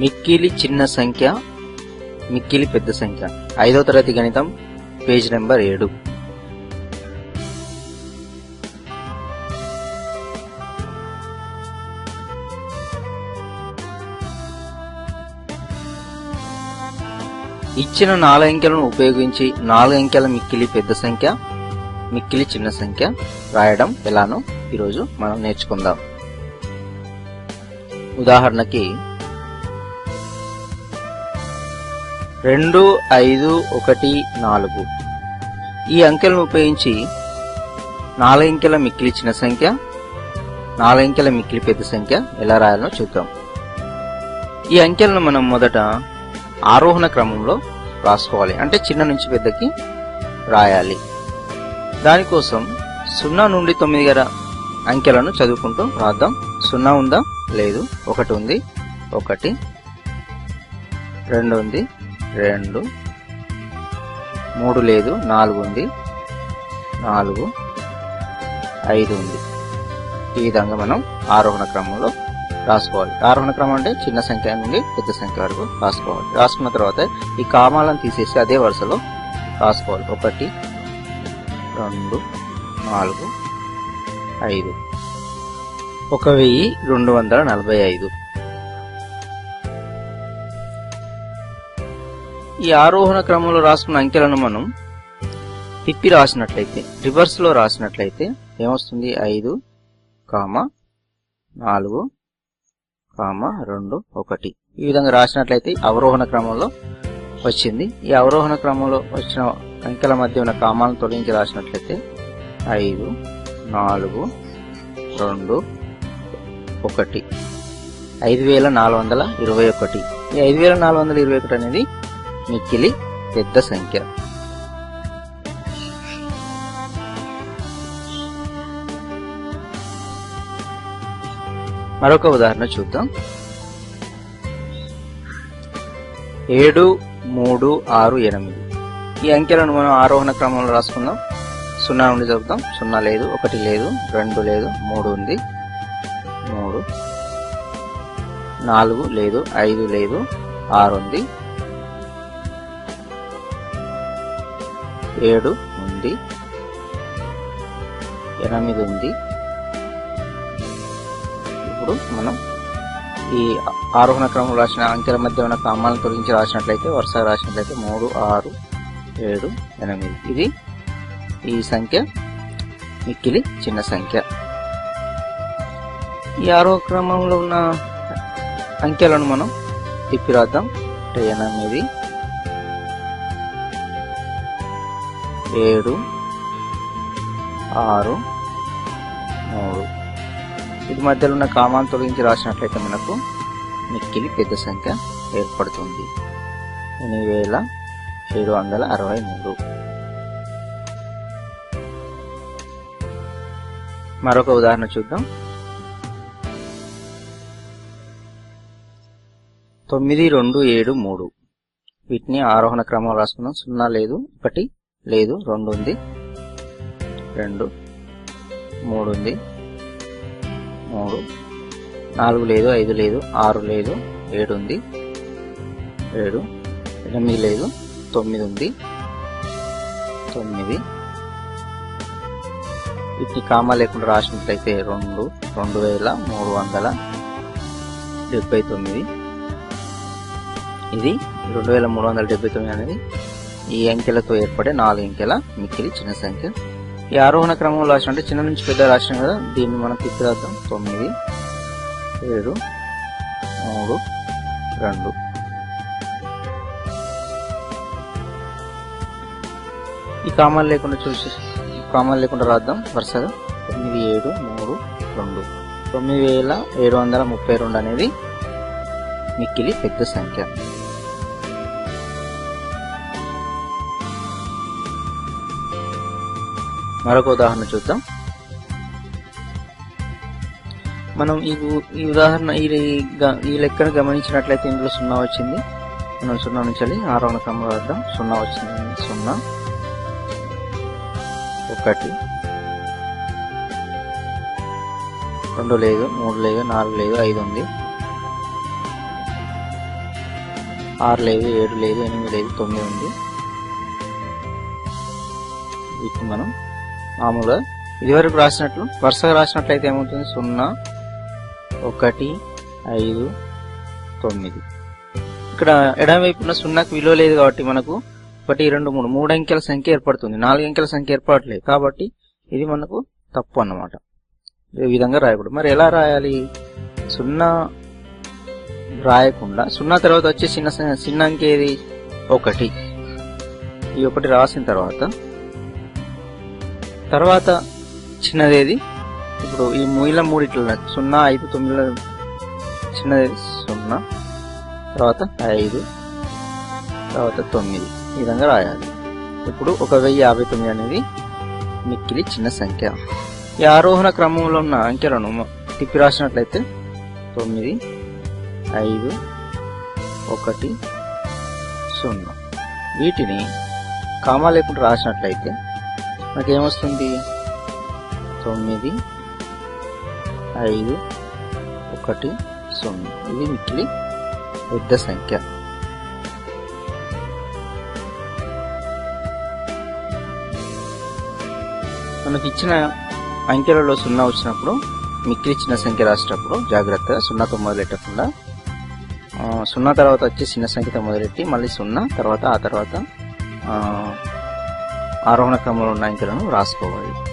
మిక్కిలి చిన్న సంఖ్య మిక్కిలి పెద్ద సంఖ్య. ఐదో తరగతి గణితం పేజ్ నెంబర్ ఏడు. ఇచ్చిన నాలుగు అంకెలను ఉపయోగించి నాలుగు అంకెల మిక్కిలి పెద్ద సంఖ్య మిక్కిలి చిన్న సంఖ్య రాయడం ఎలానో ఈరోజు మనం నేర్చుకుందాం. ఉదాహరణకి రెండు ఐదు ఒకటి నాలుగు. ఈ అంకెలను ఉపయోగించి నాలుగంకెల మిక్కిలి చిన్న సంఖ్య నాలుగంకెల మిక్కిలి పెద్ద సంఖ్య ఎలా రాయాలో చూద్దాం. ఈ అంకెలను మనం మొదట ఆరోహణ క్రమంలో రాసుకోవాలి. అంటే చిన్న నుంచి పెద్దకి రాయాలి. దానికోసం సున్నా నుండి తొమ్మిది గల అంకెలను చదువుకుంటూ రాద్దాం. సున్నా ఉందా? లేదు. ఒకటి ఉంది. ఒకటి. రెండు ఉంది. రెండు. మూడు లేదు నాలుగు ఉంది. నాలుగు. ఐదు ఉంది. ఈ విధంగా మనం ఆరోహణ క్రమంలో రాసుకోవాలి. ఆరోహణ క్రమం అంటే చిన్న సంఖ్య నుండి పెద్ద సంఖ్య వరకు రాసుకోవాలి. రాసుకున్న తర్వాత ఈ కామాలను తీసేసి అదే వరుసలో రాసుకోవాలి. ఒకటి రెండు నాలుగు ఐదు. ఒక వెయ్యి రెండు వందల నలభై ఐదు. ఈ ఆరోహణ క్రమంలో రాసుకున్న అంకెలను మనం తిప్పి రాసినట్లయితే రివర్స్లో రాసినట్లయితే ఏమొస్తుంది? ఐదు కామ నాలుగు కామ రెండు ఒకటి. ఈ విధంగా రాసినట్లయితే అవరోహణ క్రమంలో వచ్చింది. ఈ అవరోహణ క్రమంలో వచ్చిన అంకెల మధ్య ఉన్న కామాలను తొలగించి రాసినట్లయితే ఐదు నాలుగు రెండు ఒకటి. ఐదు వేల నాలుగు వందల ఇరవై ఒకటి. ఈ ఐదు వేల నాలుగు వందల ఇరవై ఒకటి అనేది మిక్కిలి పెద్ద సంఖ్య. మరొక ఉదాహరణ చూద్దాం. ఏడు మూడు ఆరు ఎనిమిది. ఈ అంకెలను మనం ఆరోహణ క్రమంలో రాసుకుందాం. సున్నా నుండి చదువుతాం సున్నా లేదు ఒకటి లేదు రెండు లేదు మూడు ఉంది. మూడు. నాలుగు లేదు ఐదు లేదు ఆరు ఉంది. ఏడు ఉంది. ఎనిమిది ఉంది. ఇప్పుడు మనం ఈ ఆరోహణ క్రమంలో రాసిన అంకెల మధ్య ఉన్న కామాలను తొలగించి రాసినట్లయితే వరుసగా రాసినట్లయితే మూడు ఆరు ఏడు ఎనిమిది. ఇది ఈ సంఖ్య మిక్కిలి చిన్న సంఖ్య. ఈ ఆరో క్రమంలో ఉన్న అంకెలను మనం తిప్పి రాద్దాం. అంటే ఎనిమిది ఏడు ఆరు మూడు. ఇది మధ్యలో ఉన్న కామాన్ని తొలగించి రాసినట్లయితే మనకు మిక్కిలి పెద్ద సంఖ్య ఏర్పడుతుంది. ఎనిమిది వేల ఏడు వందల అరవై మూడు. మరొక ఉదాహరణ చూద్దాం. తొమ్మిది రెండు ఏడు మూడు. వీటిని ఆరోహణ క్రమం రాసుకున్నాం సున్నా లేదు ఒకటి లేదు రెండు ఉంది రెండు మూడు ఉంది మూడు నాలుగు లేదు ఐదు లేదు ఆరు లేదు ఏడు ఉంది ఏడు ఎనిమిది లేదు తొమ్మిది ఉంది తొమ్మిది. వీటిని కామా లేకుండా రాసినట్లయితే రెండు రెండు వేల మూడు వందల డెబ్బై తొమ్మిది. ఇది రెండు వేల మూడు వందల డెబ్బై తొమ్మిది అనేది ఈ అంకెలతో ఏర్పడే నాలుగు అంకెల మిక్కిలి చిన్న సంఖ్య. ఈ ఆరోహణ క్రమంలో రాసినట్టే చిన్న నుంచి పెద్ద రాసిన కదా దీన్ని మనం తిప్పిరాద్దాం తొమ్మిది ఏడు మూడు రెండు. ఈ కామాలు లేకుండా చూసి కామాలు లేకుండా రాద్దాం. వరుసగా తొమ్మిది ఏడు మూడు రెండు. తొమ్మిది వేల ఏడు వందల ముప్పై రెండు అనేది మిక్కిలి పెద్ద సంఖ్య. మరొక ఉదాహరణ చూద్దాం. మనం ఈ ఈ ఉదాహరణ ఈ ఈ లెక్కను గమనించినట్లయితే ఇందులో సున్నా వచ్చింది. మనం సున్నా నుంచి వెళ్ళి ఆరోహణ క్రమంలో వద్దాం సున్నా వచ్చింది. సున్నా. ఒకటి. రెండు లేదు మూడు లేదు నాలుగు లేదు ఐదు ఉంది. ఆరు లేదు ఏడు లేదు ఎనిమిది లేదు తొమ్మిది ఉంది. వీటిని మనం మామూలుగా. ఇదివరకు రాసినట్లు వరుసగా రాసినట్లయితే ఏమవుతుంది? సున్నా ఒకటి ఐదు తొమ్మిది. ఇక్కడ ఎడమవైపున సున్నాకు విలువ లేదు కాబట్టి మనకు ఒకటి రెండు మూడు మూడు అంకెల సంఖ్య ఏర్పడుతుంది. నాలుగు అంకెల సంఖ్య ఏర్పడట్లేదు కాబట్టి ఇది మనకు తప్పు అన్నమాట. ఈ విధంగా రాయకూడదు. మరి ఎలా రాయాలి? సున్నా రాయకుండా సున్నా తర్వాత వచ్చే చిన్న స- చిన్న అంకె ఏది? ఒకటి. ఈ ఒకటి రాసిన తర్వాత తర్వాత చిన్నదేది? ఇప్పుడు ఈ మూల మూడిట్ల సున్నా ఐదు తొమ్మిది చిన్నదేది? సున్నా. తర్వాత ఐదు. తర్వాత తొమ్మిది. ఈ విధంగా రాయాలి. ఇప్పుడు ఒక వెయ్యి యాభై తొమ్మిది అనేది మిక్కిలి చిన్న సంఖ్య. ఈ ఆరోహణ క్రమంలో ఉన్న అంకెలను తిప్పి రాసినట్లయితే తొమ్మిది ఐదు ఒకటి సున్నా. వీటిని కామా లేకుండా రాసినట్లయితే మనకేమొస్తుంది తొమ్మిది ఐదు ఒకటి సున్నా. ఇది మిక్కిలి పెద్ద సంఖ్య. మనకి ఇచ్చిన అంకెలలో సున్నా వచ్చినప్పుడు మిక్కిలి చిన్న సంఖ్య రాసేటప్పుడు జాగ్రత్తగా సున్నాతో మొదలెట్టకుండా సున్నా తర్వాత వచ్చి చిన్న సంఖ్యతో మొదలెట్టి మళ్ళీ సున్నా తర్వాత ఆ తర్వాత ఆరోహణ క్రమంలో ఉన్న అంకెలను రాసుకోవాలి.